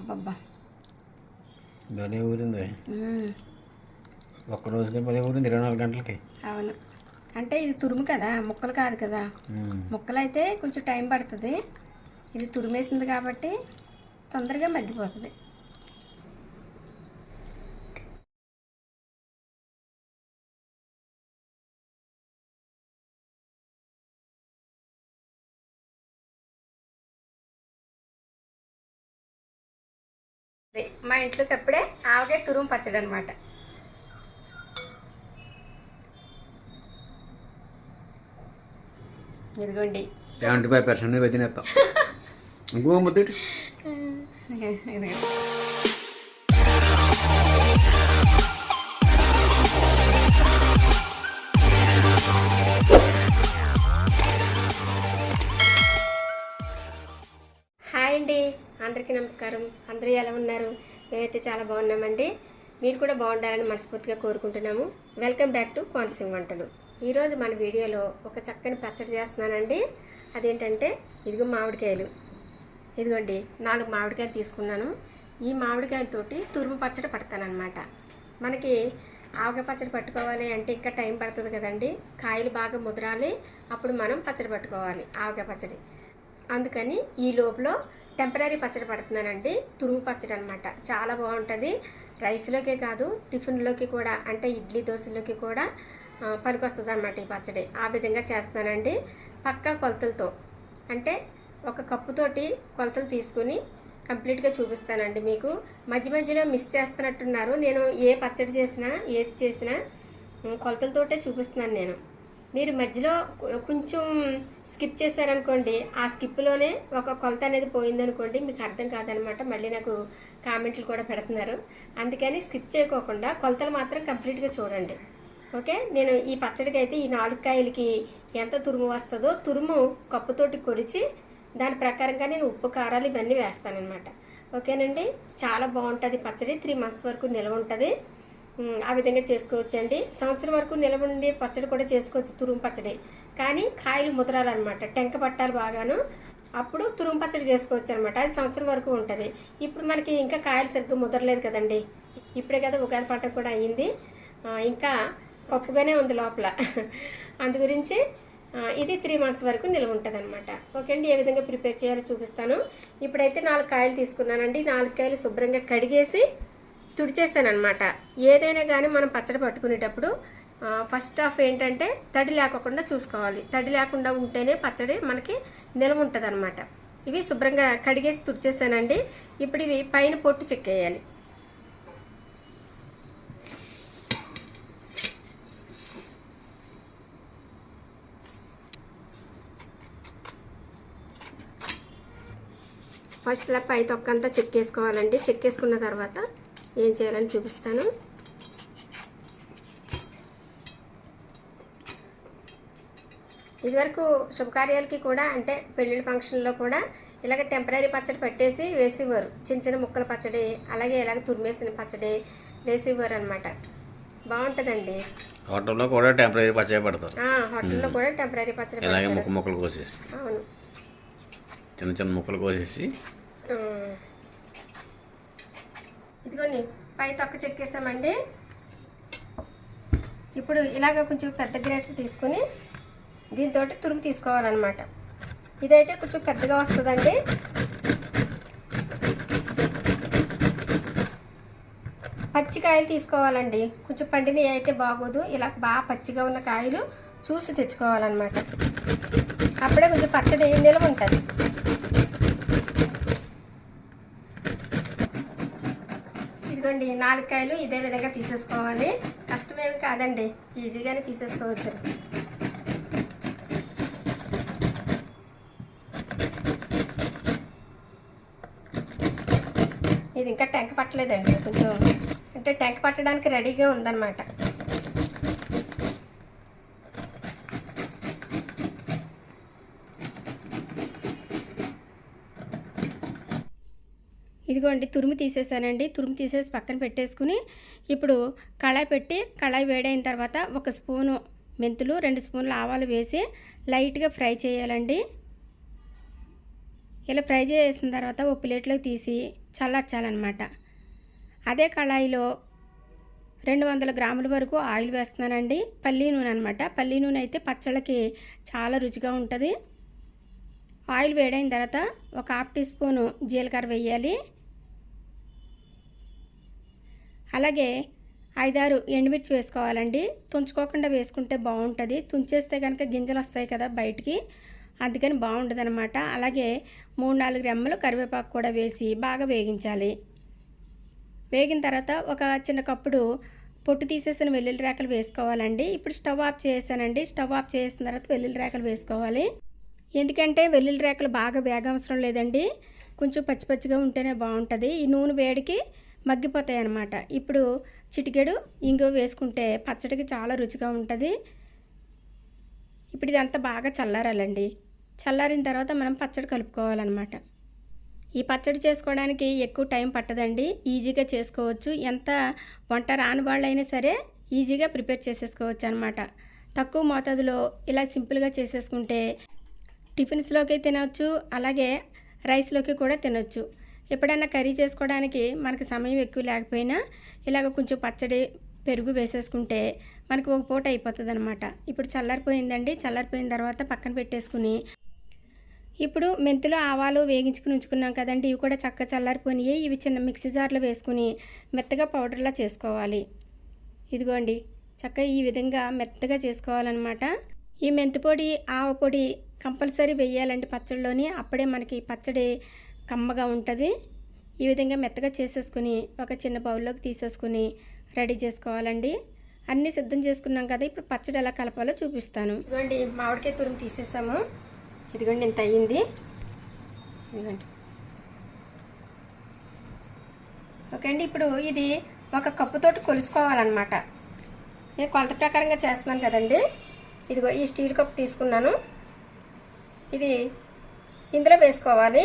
అబ్బబ్బా. భలే ఊరింది. ఒక్క రోజుకే భలే ఊరింది ఇరవై నాలుగు గంటలకి. అవును. అంటే ఇది తురుము కదా ముక్కలు కాదు కదా. ముక్కలు అయితే కొంచెం టైం పడుతుంది. ఇది తురిమేసింది కాబట్టి తొందరగా మగ్గిపోతుంది. ఇంట్లోకి అప్పుడే ఆవకాయ తురుము పచ్చడి అనమాట ఇదిగోండి. సెవెంటీ ఫైవ్ పర్సెంట్ వదినేస్తాం ఇంకో ముద్దుటి హాయ్ అండి. అందరికీ నమస్కారం. అందరూ ఎలా ఉన్నారు? మేమైతే చాలా బాగున్నామండి. మీరు కూడా బాగుండాలని మనస్ఫూర్తిగా కోరుకుంటున్నాము. వెల్కమ్ బ్యాక్ టు కోనసీమ వంటలు. ఈరోజు మన వీడియోలో ఒక చక్కని పచ్చడి చేస్తున్నానండి. అదేంటంటే ఇదిగో మామిడికాయలు. ఇదిగోండి నాలుగు మామిడికాయలు తీసుకున్నాను. ఈ మామిడికాయలతోటి తురుము పచ్చడి పడతానమాట మనకి ఆవకాయ పచ్చడి పట్టుకోవాలి అంటే ఇంకా టైం పడుతుంది కదండి. కాయలు బాగా ముదరాలి అప్పుడు మనం పచ్చడి పట్టుకోవాలి ఆవకాయ పచ్చడి. అందుకని ఈ లోపల టెంపరీ పచ్చడి పడుతున్నానండి. తురుము పచ్చడి అనమాట చాలా బాగుంటుంది. రైస్లోకే కాదు టిఫిన్లోకి కూడా అంటే ఇడ్లీ దోశలోకి కూడా పనికొస్తుంది అనమాట ఈ పచ్చడి. ఆ విధంగా చేస్తానండి. పక్కా కొలతలతో. అంటే ఒక కప్పుతోటి కొలతలు తీసుకుని కంప్లీట్గా చూపిస్తానండి మీకు. మధ్య మధ్యలో మిస్ చేస్తున్నట్టున్నారు. నేను ఏ పచ్చడి చేసినా ఏది చేసినా కొలతలతోటే చూపిస్తున్నాను నేను. మీరు మధ్యలో కొంచెం స్కిప్ చేశారనుకోండి ఆ స్కిప్లోనే ఒక కొలత అనేది పోయిందనుకోండి మీకు అర్థం కాదనమాట. మళ్ళీ నాకు కామెంట్లు కూడా పెడుతున్నారు. అందుకని స్కిప్ చేయకోకుండా కొలతలు మాత్రం కంప్లీట్గా చూడండి. ఓకే? నేను ఈ పచ్చడికి అయితే ఈ నాలుగు కాయలకి ఎంత తురుము వస్తుందో తురుము కప్పుతోటి కొరిచి దాని ప్రకారంగా నేను ఉప్పు కారాలు ఇవన్నీ వేస్తానన్నమాట. ఓకేనండి? చాలా బాగుంటుంది పచ్చడి. త్రీ మంత్స్ వరకు నిల్వ ఉంటుంది. ఆ విధంగా చేసుకోవచ్చండి. సంవత్సరం వరకు నిలవ ఉండే పచ్చడి కూడా చేసుకోవచ్చు తురుము పచ్చడి. కానీ కాయలు ముదరాలన్నమాట టెంక పట్టాలి బాగాను. అప్పుడు తురుము పచ్చడి చేసుకోవచ్చు అనమాట అది సంవత్సరం వరకు ఉంటుంది. ఇప్పుడు మనకి ఇంకా కాయలు సరిగ్గా ముదరలేదు కదండి. ఇప్పుడే కదా ఉగాది పంట కూడా అయ్యింది ఇంకా పప్పుగానే ఉంది లోపల. అందు గురించి ఇది త్రీ మంత్స్ వరకు నిల్వ ఉంటుంది అనమాట ఓకే అండి ఏ విధంగా ప్రిపేర్ చేయాలో చూపిస్తాను. ఇప్పుడైతే నాలుగు కాయలు తీసుకున్నానండి. నాలుగు కాయలు శుభ్రంగా కడిగేసి తుడిచేస్తానమాట ఏదైనా కానీ మనం పచ్చడి పట్టుకునేటప్పుడు ఫస్ట్ ఆఫ్ ఏంటంటే తడి లేకుండా చూసుకోవాలి. తడి లేకుండా ఉంటేనే పచ్చడి మనకి నిల్వ ఉంటుంది అనమాట ఇవి శుభ్రంగా కడిగేసి తుడిచేసానండి. ఇప్పుడు ఇవి పైన పొట్టు చెక్కేయాలి. ఫస్ట్ ఇలా పై తొక్కంతా చెక్కేసుకోవాలండి. చెక్కేసుకున్న తర్వాత ఏం చేయాలని చూపిస్తాను. ఇదివరకు శుభకార్యాలకి కూడా అంటే పెళ్ళిళ్ళ ఫంక్షన్లో కూడా ఇలాగ టెంపరీ పచ్చడి పెట్టేసి వేసేవారు. చిన్న చిన్న ముక్కల పచ్చడి అలాగే ఇలాగ తురిమేసిన పచ్చడి వేసేవారు అనమాట బాగుంటుందండి. హోటల్లో కూడా టెంపరీ పచ్చడి పెడతారు. హోటల్లో కూడా టెంపరీ పచ్చడి ఇలాగే. ముక్క ముక్కలు కోసేసి. అవును. చిన్న చిన్న ముక్కలు కోసేసి. ఇదిగోండి పై తొక్క చెక్కేసామండి. ఇప్పుడు ఇలాగ కొంచెం పెద్ద గ్రేటర్ తీసుకుని దీంతో తురుము తీసుకోవాలన్నమాట. ఇదైతే కొంచెం పెద్దగా వస్తుందండి. పచ్చి కాయలు తీసుకోవాలండి. కొంచెం పండినవి అయితే బాగోదు. ఇలా బాగా పచ్చిగా ఉన్న కాయలు చూసి తెచ్చుకోవాలన్నమాట. అప్పుడే కొంచెం పచ్చడి నిలవ ఉంటుంది. ఇదిగోండి నాలుగు కాయలు ఇదే విధంగా తీసేసుకోవాలి. కష్టమేమి కాదండి ఈజీగానే తీసేసుకోవచ్చు. ఇది ఇంకా టెంక పట్టలేదండి కొంచెం అంటే టెంక పట్టడానికి రెడీగా ఉందన్నమాట. ఇదిగోండి తురుము తీసేసానండి. తురుము తీసేసి పక్కన పెట్టేసుకుని ఇప్పుడు కళాయి పెట్టి కళాయి వేడైన తర్వాత ఒక స్పూను మెంతులు రెండు స్పూన్లు ఆవాలు వేసి లైట్గా ఫ్రై చేయాలండి. ఇలా ఫ్రై చేసిన తర్వాత ఒక ప్లేట్లోకి తీసి చల్లార్చాలన్నమాట. అదే కళాయిలో రెండు వందల గ్రాముల వరకు ఆయిల్ వేస్తున్నానండి. పల్లీ నూనె అనమాట పల్లీ నూనె అయితే పచ్చళ్ళకి చాలా రుచిగా ఉంటుంది. ఆయిల్ వేడైన తర్వాత ఒక హాఫ్ టీ స్పూను జీలకర్ర వేయాలి. అలాగే ఐదారు ఎండుమిర్చి వేసుకోవాలండి. తుంచుకోకుండా వేసుకుంటే బాగుంటుంది. తుంచేస్తే కనుక గింజలు వస్తాయి కదా బయటికి అందుకని బాగుంటుంది అనమాట అలాగే మూడు నాలుగు రెమ్మలు కరివేపాకు కూడా వేసి బాగా వేగించాలి. వేగిన తర్వాత ఒక చిన్న కప్పుడు పొట్టు తీసేసిన వెల్లుల్లి రేకలు వేసుకోవాలండి. ఇప్పుడు స్టవ్ ఆఫ్ చేసానండి స్టవ్ ఆఫ్ చేసిన తర్వాత వెల్లుల్లి రేకలు వేసుకోవాలి. ఎందుకంటే వెల్లుల్లి రేకలు బాగా వేగవసరం లేదండి. కొంచెం పచ్చి పచ్చిగా ఉంటేనే బాగుంటుంది. ఈ నూనె వేడికి మగ్గిపోతాయి అన్నమాట ఇప్పుడు చిటికెడు ఇంగు వేసుకుంటే పచ్చడికి చాలా రుచిగా ఉంటుంది. ఇప్పుడు ఇదంతా బాగా చల్లారాలండి. చల్లారిన తర్వాత మనం పచ్చడి కలుపుకోవాలన్నమాట. ఈ పచ్చడి చేసుకోవడానికి ఎక్కువ టైం పట్టదండి. ఈజీగా చేసుకోవచ్చు. ఎంత వంట రాని వాళ్ళైనా సరే ఈజీగా ప్రిపేర్ చేసేసుకోవచ్చు అనమాట తక్కువ మోతాదులో ఇలా సింపుల్గా చేసేసుకుంటే టిఫిన్స్లోకి తినవచ్చు అలాగే రైస్లోకి కూడా తినొచ్చు. ఎప్పుడైనా కర్రీ చేసుకోవడానికి మనకి సమయం ఎక్కువ లేకపోయినా ఇలాగ కొంచెం పచ్చడి పెరుగు వేసేసుకుంటే మనకు ఒక పూట అయిపోతుంది అనమాట ఇప్పుడు చల్లారిపోయిందండి. చల్లారిపోయిన తర్వాత పక్కన పెట్టేసుకుని ఇప్పుడు మెంతులు ఆవాలు వేగించుకుని ఉంచుకున్నాం కదండి. ఇవి కూడా చక్క చల్లారిపోయినాయి. ఇవి చిన్న మిక్సీ జార్లో వేసుకుని మెత్తగా పౌడర్లా చేసుకోవాలి. ఇదిగోండి. చక్క ఈ విధంగా మెత్తగా చేసుకోవాలన్నమాట. ఈ మెంతి పొడి ఆవ పొడి కంపల్సరీ వేయాలండి పచ్చడిలోని అప్పుడే మనకి పచ్చడి కమ్మగా ఉంటుంది. ఈ విధంగా మెత్తగా చేసేసుకుని ఒక చిన్న బౌల్లోకి తీసేసుకుని రెడీ చేసుకోవాలండి. అన్నీ సిద్ధం చేసుకున్నాం కదా ఇప్పుడు పచ్చడి ఎలా కలపాలో చూపిస్తాను. ఇదిగోండి మామిడికాయ తురుము తీసేసాము. ఇదిగోండి ఇంత అయ్యింది. ఇదిగోండి. ఓకే అండి ఇప్పుడు ఇది ఒక కప్పుతోటి కొలుసుకోవాలన్నమాట. నేను కొలత ప్రకారంగా చేస్తున్నాను కదండి. ఇదిగో ఈ స్టీల్ కప్ తీసుకున్నాను. ఇది ఇందులో వేసుకోవాలి.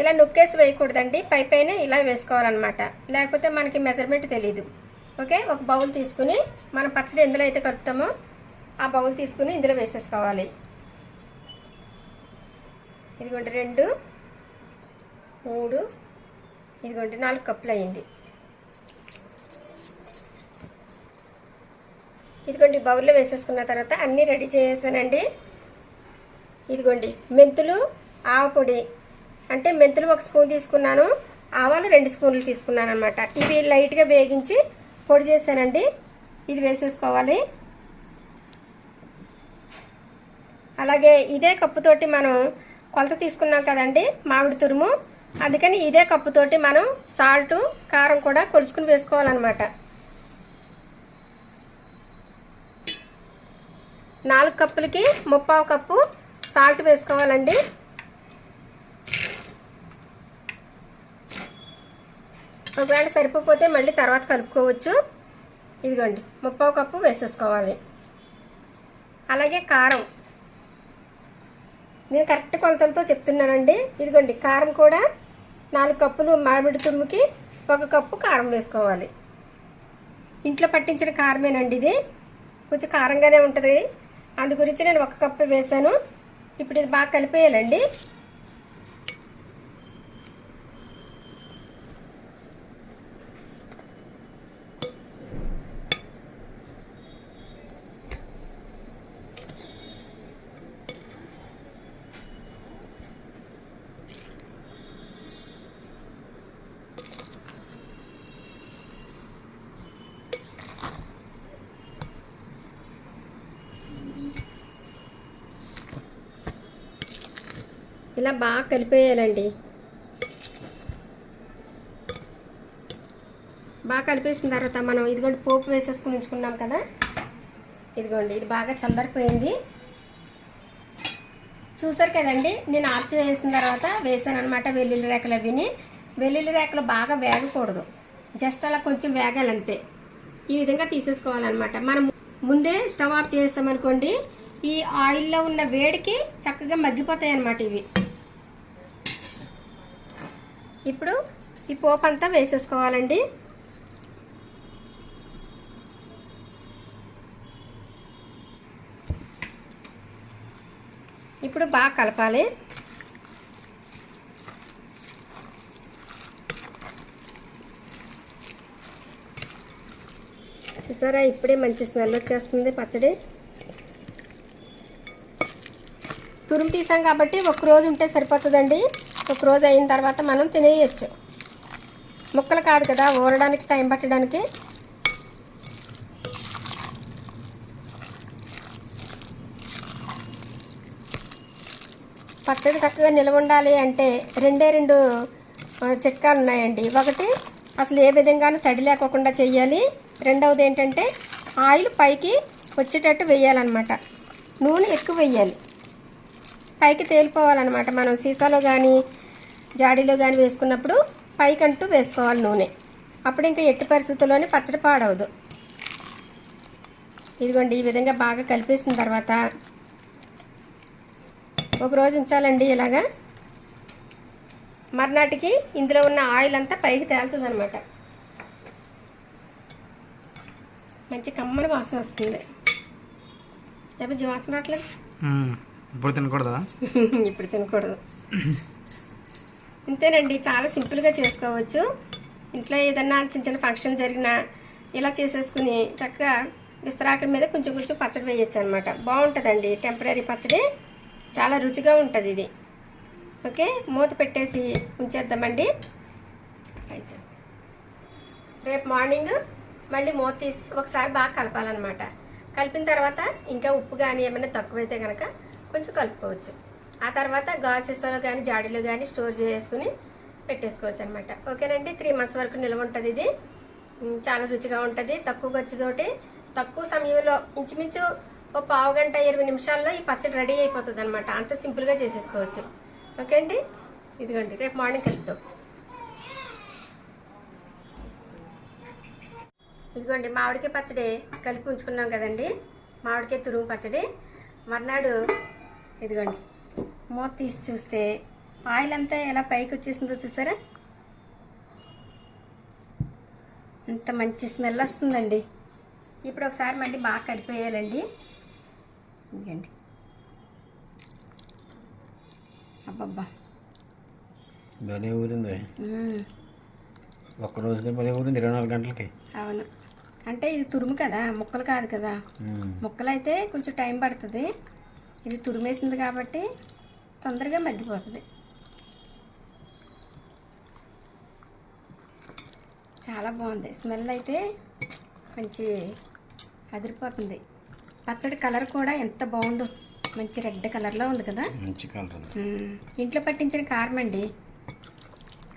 ఇలా నొక్కేసి వేయకూడదండి. పై పైన ఇలా వేసుకోవాలన్నమాట. లేకపోతే మనకి మెజర్మెంట్ తెలియదు ఓకే? ఒక బౌల్ తీసుకుని మనం పచ్చడి ఎందులో అయితే కలుపుతామో ఆ బౌల్ తీసుకుని ఇందులో వేసేసుకోవాలి. ఇదిగోండి రెండు మూడు ఇదిగోండి నాలుగు కప్పులు అయ్యింది ఇదిగోండి బౌల్లో వేసేసుకున్న తర్వాత అన్నీ రెడీ చేసేసానండి. ఇదిగోండి మెంతులు ఆవు పొడి అంటే మెంతులు ఒక స్పూన్ తీసుకున్నాను ఆవాలు రెండు స్పూన్లు తీసుకున్నాను అనమాట ఇవి లైట్గా వేగించి పొడి చేశానండి. ఇది వేసేసుకోవాలి. అలాగే ఇదే కప్పుతోటి మనం కొలత తీసుకున్నాం కదండి మామిడి తురుము. అందుకని ఇదే కప్పుతోటి మనం సాల్ట్ కారం కూడా కొలుసుకుని వేసుకోవాలన్నమాట. నాలుగు కప్పులకి ముప్పావు కప్పు సాల్ట్ వేసుకోవాలండి. ఒకవేళ సరిపోతే మళ్ళీ తర్వాత కలుపుకోవచ్చు. ఇదిగోండి ముప్పావు కప్పు వేసేసుకోవాలి. అలాగే కారం. నేను కరెక్ట్ కొలతలతో చెప్తున్నానండి. ఇదిగోండి కారం కూడా నాలుగు కప్పులు మామిడి తుమ్ముకి ఒక కప్పు కారం వేసుకోవాలి. ఇంట్లో పట్టించిన కారమేనండి ఇది. కొంచెం కారంగానే ఉంటుంది. అందు గురించి నేను ఒక కప్పు వేసాను ఇప్పుడు ఇది బాగా కలిపేయాలండి. ఇలా బాగా కలిపేయాలండి. బాగా కలిపేసిన తర్వాత మనం ఇదిగోండి పోపు వేసేసుకుని ఉంచుకున్నాం కదా. ఇదిగోండి ఇది బాగా చల్లరిపోయింది. చూసారు కదండి నేను ఆఫ్ చేసిన తర్వాత వేసాను అనమాట వెల్లుల్లి రేకలు అవిని. వెల్లుల్లి రేకలు బాగా వేగకూడదు. జస్ట్ అలా కొంచెం వేగాలి అంతే. ఈ విధంగా తీసేసుకోవాలన్నమాట. మనం ముందే స్టవ్ ఆఫ్ చేసామనుకోండి ఈ ఆయిల్లో ఉన్న వేడికి చక్కగా మగ్గిపోతాయి అన్నమాట ఇవి. ఇప్పుడు ఈ పోపు అంతా వేసేసుకోవాలండి. ఇప్పుడు బాగా కలపాలి. చూసారా? ఇప్పుడే మంచి స్మెల్ వచ్చేస్తుంది పచ్చడి. తురుము తీసాం కాబట్టి ఒక్కరోజు రోజు ఉంటే సరిపోతుందండి. ఒక రోజు అయిన తర్వాత మనం తినేయచ్చు. ముక్కలు కాదు కదా ఊరడానికి టైం పట్టడానికి. పచ్చడి చక్కగా నిల్వ ఉండాలి అంటే రెండే రెండు చిట్కాలు ఉన్నాయండి. ఒకటి అసలు ఏ విధంగానూ తడి లేకోకుండా చేయాలి రెండవది ఏంటంటే ఆయిల్ పైకి వచ్చేటట్టు వేయాలన్నమాట. నూనె ఎక్కువ వేయాలి. పైకి తేలిపోవాలన్నమాట. మనం సీసాలో కానీ జాడీలో కానీ వేసుకున్నప్పుడు పైకంటూ వేసుకోవాలి నూనె. అప్పుడు ఇంకా ఎట్టి పరిస్థితుల్లోనే పచ్చడి పాడవదు. ఇదిగోండి ఈ విధంగా బాగా కలిపేసిన తర్వాత ఒక రోజు ఉంచాలండి ఇలాగా. మర్నాటికి ఇందులో ఉన్న ఆయిల్ అంతా పైకి తేలుతుంది అనమాట మంచి కమ్మని వాసన వస్తుంది. లేకపోతే వాసన రావట్లేదు? ఇప్పుడు తినకూడదా? ఇప్పుడు తినకూడదు. అంతేనండి చాలా సింపుల్గా చేసుకోవచ్చు. ఇంట్లో ఏదన్నా చిన్న చిన్న ఫంక్షన్ జరిగినా ఇలా చేసేసుకుని చక్కగా విస్తరాకుల మీద కొంచెం కొంచెం పచ్చడి వేయచ్చు అనమాట బాగుంటుందండి టెంపరీ పచ్చడి. చాలా రుచిగా ఉంటుంది ఇది. ఓకే మూత పెట్టేసి ఉంచేద్దామండి. రేపు మార్నింగ్ మళ్ళీ మూత తీసి ఒకసారి బాగా కలపాలన్నమాట. కలిపిన తర్వాత ఇంకా ఉప్పు కానీ ఏమైనా తక్కువైతే కనుక కొంచెం కలుపుకోవచ్చు. ఆ తర్వాత గాసెస్లో కానీ జాడీలో కానీ స్టోర్ చేసుకుని పెట్టేసుకోవచ్చు అనమాట ఓకేనండి? త్రీ మంత్స్ వరకు నిల్వ ఉంటుంది ఇది. చాలా రుచిగా ఉంటుంది. తక్కువ ఖర్చుతోటి తక్కువ సమయంలో ఇంచుమించు ఓ పావు గంట ఇరవై నిమిషాల్లో ఈ పచ్చడి రెడీ అయిపోతుంది అనమాట అంత సింపుల్గా చేసేసుకోవచ్చు. ఓకే అండి ఇదిగోండి రేపు మార్నింగ్ కలుపుతాం ఇదిగోండి మామిడికాయ పచ్చడి కలిపి ఉంచుకున్నాం కదండి. మామిడికాయ తురుము పచ్చడి. మర్నాడు ఇదిగోండి. మూత తీసి చూస్తే ఆయిల్ అంతా ఎలా పైకి వచ్చేసిందో చూసారా? అంత మంచి స్మెల్ వస్తుందండి. ఇప్పుడు ఒకసారి మళ్ళీ బాగా కలిపేయాలండి ఇదిగండి. అబ్బబ్బా. భలే ఊరింది మ్మ్. ఒక్క రోజుకి భలే ఊరింది ఇరవై నాలుగు గంటలకి. అవును. అంటే ఇది తురుము కదా ముక్కలు కాదు కదా. ముక్కలు అయితే కొంచెం టైం పడుతుంది. ఇది తురిమేసింది కాబట్టి తొందరగా మగ్గిపోతుంది. చాలా బాగుంది. స్మెల్ అయితే మంచి అదిరిపోతుంది. పచ్చడి కలర్ కూడా ఎంత బాగుందో. మంచి రెడ్ కలర్లో ఉంది కదా. మంచి కలర్. ఇంట్లో పట్టించిన కారం అండి.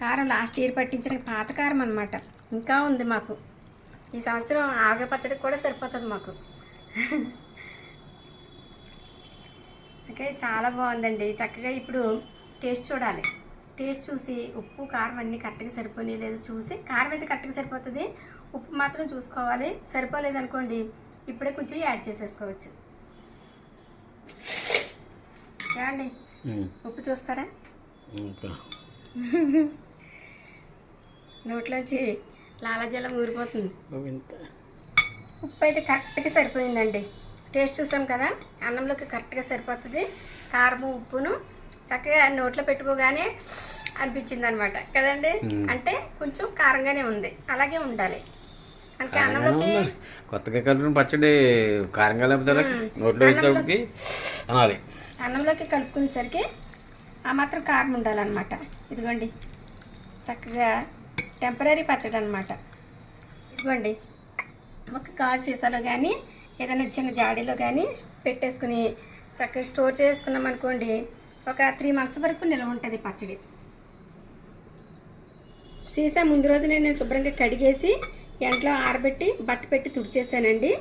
కారం లాస్ట్ ఇయర్ పట్టించిన పాత కారం అనమాట ఇంకా ఉంది మాకు. ఈ సంవత్సరం ఆవగ పచ్చడికి కూడా సరిపోతుంది మాకు. ఓకే చాలా బాగుందండి. చక్కగా ఇప్పుడు టేస్ట్ చూడాలి. టేస్ట్ చూసి ఉప్పు కారం అన్నీ కరెక్ట్గా సరిపోయి లేదు చూసి కారం అయితే కరెక్ట్గా సరిపోతుంది. ఉప్పు మాత్రం చూసుకోవాలి. సరిపోలేదు అనుకోండి ఇప్పుడే కొంచెం యాడ్ చేసేసుకోవచ్చు. ఏమండి? ఉప్పు చూస్తారా? నోట్లోంచి లాలాజలం ఊరిపోతుంది. ఉప్పు అయితే కరెక్ట్గా సరిపోయిందండి. టేస్ట్ చూసాం కదా? అన్నంలోకి కరెక్ట్గా సరిపోతుంది. కారము ఉప్పును చక్కగా నోట్లో పెట్టుకోగానే అనిపించింది అనమాట కదండి. అంటే కొంచెం కారంగానే ఉంది. అలాగే ఉండాలి. అంటే అన్నంలోకి. కొత్తగా కలిపిన పచ్చడి కారంగా లేకపోతే నోట్లో వేసేటప్పటికి అనాలి. అన్నంలోకి కలుపుకునేసరికి ఆ మాత్రం కారం ఉండాలన్నమాట. ఇదిగోండి. చక్కగా టెంపరీ పచ్చడి అనమాట ఇదిగోండి. ఒక గాజు సీసాలో కానీ ఏదైనా చిన్న జాడీలో కానీ పెట్టేసుకుని చక్కగా స్టోర్ చేసుకున్నాం అనుకోండి ఒక త్రీ మంత్స్ వరకు నిల్వ ఉంటుంది పచ్చడి. సీసా ముందు రోజు నేను శుభ్రంగా కడిగేసి ఎండలో ఆరబెట్టి బట్ట పెట్టి తుడిచేసానండి.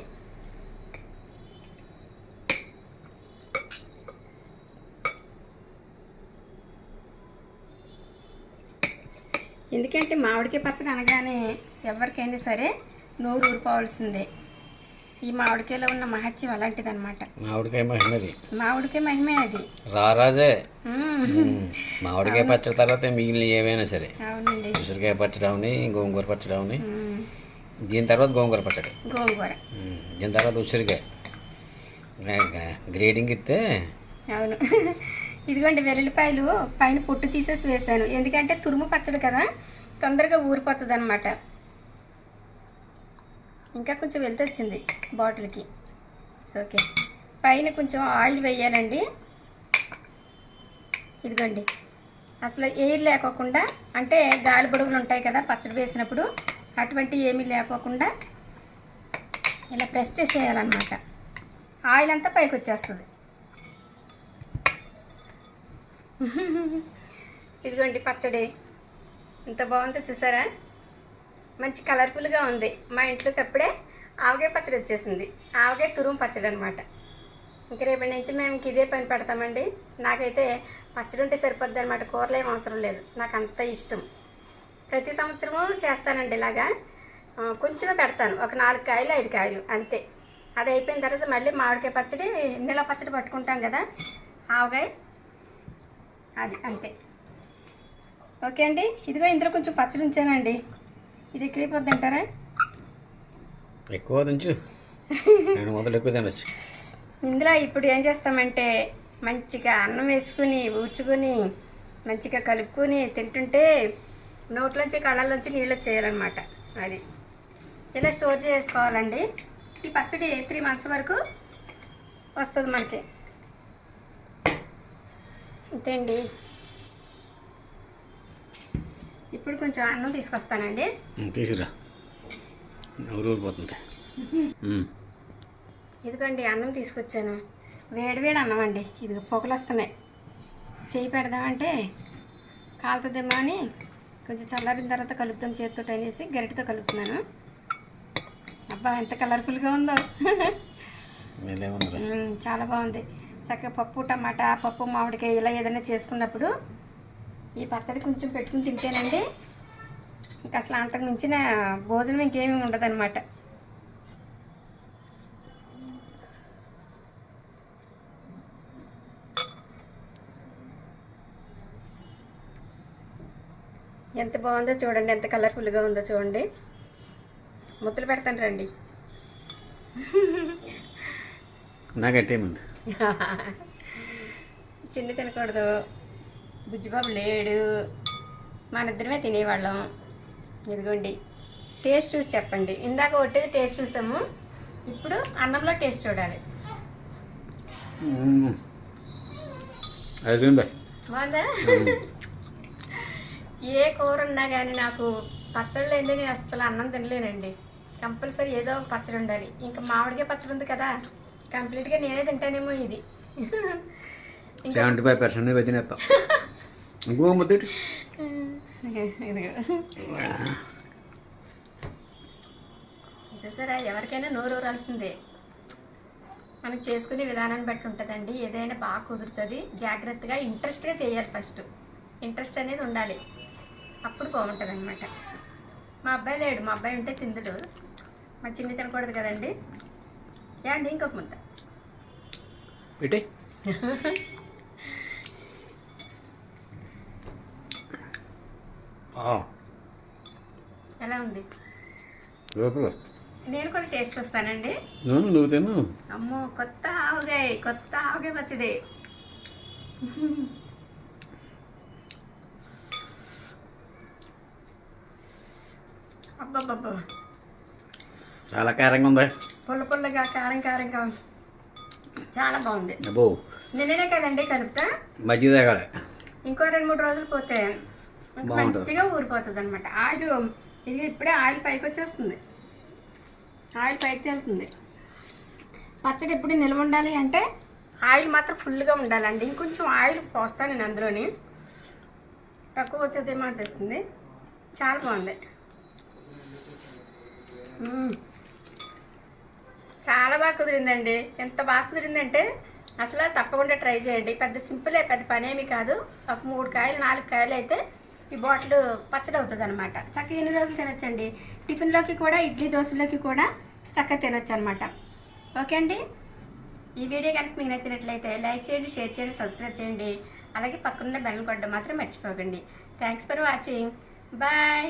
ఎందుకంటే మామిడికాయ పచ్చడి అనగానే ఎవరికైనా సరే నోరు ఊరిపోవాల్సిందే. ఈ మామిడికాయలో ఉన్న మహత్యం అలాంటిది అనమాట మామిడికాయ మహిమది. మామిడికాయ మహిమే అది. రారాజే. మామిడికాయ పచ్చడి తర్వాత మిగిలిన ఏవైనా సరే. అవునండి. ఉసిరికాయ పచ్చడి అవని గోంగూర పచ్చడి అవని. దీని తర్వాత గోంగూర పచ్చడి. గోంగూర. దీని తర్వాత ఉసిరికాయ. గ్రేడింగ్ ఇస్తే అవును. ఇదిగోండి వెల్లుల్లిపాయలు పైన పొట్టు తీసేసి వేసాను ఎందుకంటే తురుము పచ్చడి కదా తొందరగా ఊరిపోతుంది అనమాట ఇంకా కొంచెం వెళ్తే వచ్చింది బాటిల్కి. ఇట్స్ ఓకే పైన కొంచెం ఆయిల్ వేయాలండి. ఇదిగోండి. అసలు ఎయిర్ లేకోకుండా అంటే గాలి బుడుగులు ఉంటాయి కదా పచ్చడి వేసినప్పుడు అటువంటి ఏమీ లేకోకుండా ఇలా ప్రెస్ చేసేయాలన్నమాట. ఆయిల్ అంతా పైకి వచ్చేస్తుంది. ఇదిగోండి పచ్చడి. ఎంత బాగుందో చూసారా? మంచి కలర్ఫుల్గా ఉంది. మా ఇంట్లోకి అప్పుడే ఆవకాయ పచ్చడి వచ్చేసింది. ఆవకాయ తురుము పచ్చడి అనమాట ఇంక రేపటి నుంచి మేము ఇదే పని పెడతామండి. నాకైతే పచ్చడి ఉంటే సరిపోద్ది అనమాట కూరలు ఏం అవసరం లేదు. నాకు అంత ఇష్టం. ప్రతి సంవత్సరము చేస్తానండి ఇలాగా. కొంచెం కొంచెమే పెడతాను. ఒక నాలుగు కాయలు ఐదు కాయలు అంతే. అది అయిపోయిన తర్వాత మళ్ళీ మామిడికాయ పచ్చడి నెల పచ్చడి పట్టుకుంటాం కదా. ఆవకాయ. అది అంతే. ఓకే అండి. ఇదిగో ఇందులో కొంచెం పచ్చడి ఉంచానండి. ఇది ఎక్కువైపోద్ది అంటారా ఎక్కువ తించు నేను మొదలు ఎక్కువ తినచ్చు. ఇందులో ఇప్పుడు ఏం చేస్తామంటే మంచిగా అన్నం వేసుకుని ఊడ్చుకొని మంచిగా కలుపుకొని తింటుంటే నోట్లోంచి కళ్ళల్లోంచి నీళ్ళు వచ్చేయాలన్నమాట అది. ఇలా స్టోర్ చేసుకోవాలండి? ఈ పచ్చడి త్రీ మంత్స్ వరకు వస్తుంది మనకి. అంతే అండి ఇప్పుడు కొంచెం అన్నం తీసుకొస్తానండి. తీసురా. ఊరు ఊరిపోతుంది. ఇదిగోండి అన్నం తీసుకొచ్చాను. వేడి వేడి అన్నం అండి. ఇది పొగలు వస్తున్నాయి. చేయి పెడదామంటే కాలుతుందేమో అని కొంచెం చల్లారిన తర్వాత కలుపుతాం చేతితో అనేసి గరిటతో కలుపుతున్నాను. అబ్బా ఎంత కలర్ఫుల్గా ఉందో. చాలా బాగుంది. చక్కగా పప్పు టమాటా పప్పు మామిడికాయ ఇలా ఏదైనా చేసుకున్నప్పుడు ఈ పచ్చడి కొంచెం పెట్టుకుని తింటేనండి ఇంకా అసలు అంతకు మించిన భోజనం ఇంకేమీ ఉండదన్నమాట. ఎంత బాగుందో చూడండి ఎంత కలర్ఫుల్గా ఉందో చూడండి. ముద్దలు పెడతాను రండి. నాకంటే ముందు. చిన్న తినకూడదు. బుజ్జిబాబు లేడు. మన ఇద్దరమే తినేవాళ్ళం. ఇదిగోండి. టేస్ట్ చూసి చెప్పండి. ఇందాక ఒట్టేది టేస్ట్ చూసాము. ఇప్పుడు అన్నంలో టేస్ట్ చూడాలి. బాగుందా? ఏ కూర ఉన్నా కానీ నాకు పచ్చళ్ళు లేనిదే నేను అసలు అన్నం తినలేనండి. కంపల్సరీ ఏదో ఒక పచ్చడి ఉండాలి. ఇంకా మామిడికాయ పచ్చడి ఉంది కదా కంప్లీట్గా నేనే తింటానేమో ఇది. సెవెంటీ ఫైవ్ పర్సెంట్ తినేస్తాం ఇంకో ముద్దటి ఇదిగో చూసారా ఎవరికైనా నోరు ఊరాల్సిందే. మనం చేసుకునే విధానాన్ని బట్టి ఉంటుందండి. ఏదైనా బాగా కుదురుతుంది జాగ్రత్తగా ఇంట్రెస్ట్గా చేయాలి ఫస్ట్. ఇంట్రెస్ట్ అనేది ఉండాలి. అప్పుడు బాగుంటుంది అనమాట మా అబ్బాయి లేడు. మా అబ్బాయి ఉంటే తిందుడు. మా చిన్ని తినకూడదు కదండి. యాండి ఇంకొక ముద్ద. ఎలా ఉంది? లోపల. నేను కూడా టేస్ట్ చూస్తానండి. నువ్వు తిను. అమ్మో కొత్త ఆవగాయ కొత్త ఆవగాయ పచ్చడి. అబ్బబ్బబ్బా. చాలా కారంగా ఉందా? పుల్ల పుల్లగా కారం కారంగా చాలా బాగుంది. అబ్బో. నిన్ననే కదండి కలుపుతా? మజ్జిగ ఇంకో రెండు మూడు రోజులు పోతే. మంచిగా ఊరిపోతుంది అనమాట ఆయిల్ ఇది ఇప్పుడే ఆయిల్ పైకి వచ్చేస్తుంది ఆయిల్ పైకి తేలుతుంది. పచ్చడి ఎప్పుడు నిల్వ ఉండాలి అంటే ఆయిల్ మాత్రం ఫుల్గా ఉండాలండి. ఇంకొంచెం ఆయిల్ పోస్తాను నేను అందులోని. తక్కువ అవుతుందేమో అనిపిస్తుంది చాలా బాగుంది. చాలా బాగా కుదిరిందండి. ఎంత బాగా కుదిరిందంటే అసలు తప్పకుండా ట్రై చేయండి. పెద్ద సింపులే పెద్ద పనేమి కాదు. ఒక మూడు కాయలు నాలుగు కాయలు అయితే ఈ బాటిల్ పచ్చడి అవుతుంది అనమాట చక్కగా ఎన్ని రోజులు తినొచ్చండి? టిఫిన్లోకి కూడా ఇడ్లీ దోశలోకి కూడా చక్కగా తినొచ్చు అనమాట ఓకే అండి? ఈ వీడియో కనుక మీకు నచ్చినట్లయితే లైక్ చేయండి షేర్ చేయండి సబ్స్క్రైబ్ చేయండి. అలాగే పక్కనున్న బెల్ కొట్టడం మాత్రం మర్చిపోకండి. Thanks for watching. బాయ్!